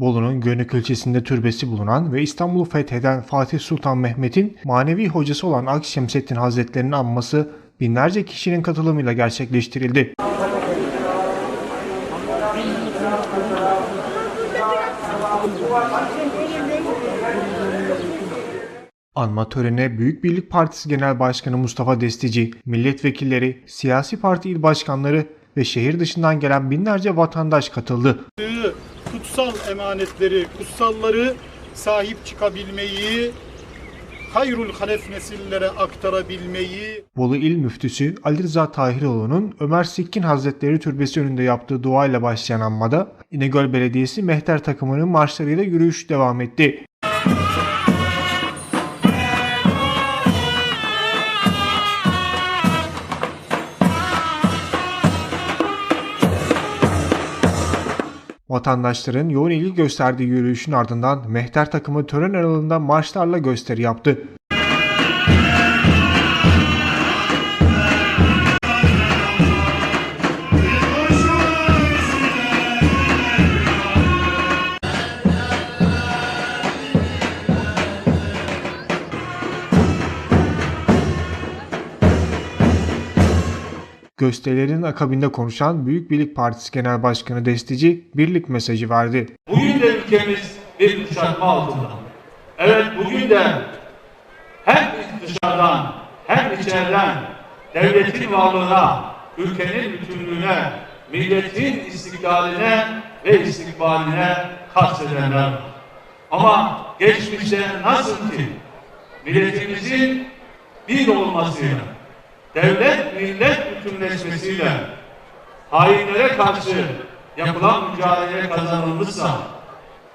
Bolu'nun Gönük ilçesinde türbesi bulunan ve İstanbul'u fetheden Fatih Sultan Mehmet'in manevi hocası olan Akşemseddin Hazretleri'nin anması binlerce kişinin katılımıyla gerçekleştirildi. Anma törenine Büyük Birlik Partisi Genel Başkanı Mustafa Destici, milletvekilleri, siyasi parti il başkanları ve şehir dışından gelen binlerce vatandaş katıldı. Kutsal emanetleri, kutsalları sahip çıkabilmeyi, hayrul halef nesillere aktarabilmeyi Bolu İl Müftüsü Ali Rıza Tahiroğlu'nun Ömer Sikkin Hazretleri Türbesi önünde yaptığı duayla başlayan anmada İnegöl Belediyesi Mehter takımının marşlarıyla yürüyüş devam etti. Vatandaşların yoğun ilgi gösterdiği yürüyüşün ardından Mehter takımı tören aralığında marşlarla gösteri yaptı. Gösterilerin akabinde konuşan Büyük Birlik Partisi Genel Başkanı Destici birlik mesajı verdi. Bugün de ülkemiz bir kuşatma altında. Evet bugün de hem dışarıdan hem içeriden devletin varlığına, ülkenin bütünlüğüne, milletin istiklaline ve istikbaline kastedenler var. Ama geçmişte nasıl ki milletimizin bir olmasıyla, devlet millet bütünleşmesiyle hainlere karşı yapılan mücadele kazanılmışsa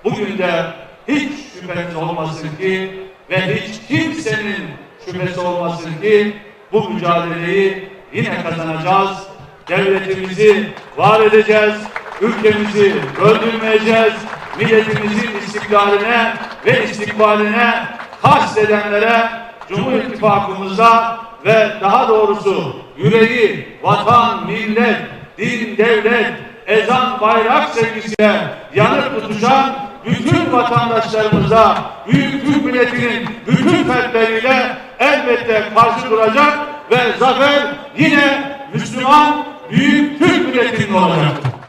bugün de hiç şüpheniz olmasın ki ve hiç kimsenin şüphesi olmasın ki bu mücadeleyi yine kazanacağız. Devletimizi var edeceğiz, ülkemizi öldürmeyeceğiz, milletimizin istiklaline ve istikbaline kastedenlere Cumhur İttifakımıza ve daha doğrusu yüreği vatan, millet, din, devlet, ezan, bayrak sevgisiyle yanıp tutuşan bütün vatandaşlarımıza Büyük Türk milletinin bütün fertleriyle elbette karşı duracak ve zafer yine Müslüman Büyük Türk milletinin olacaktır.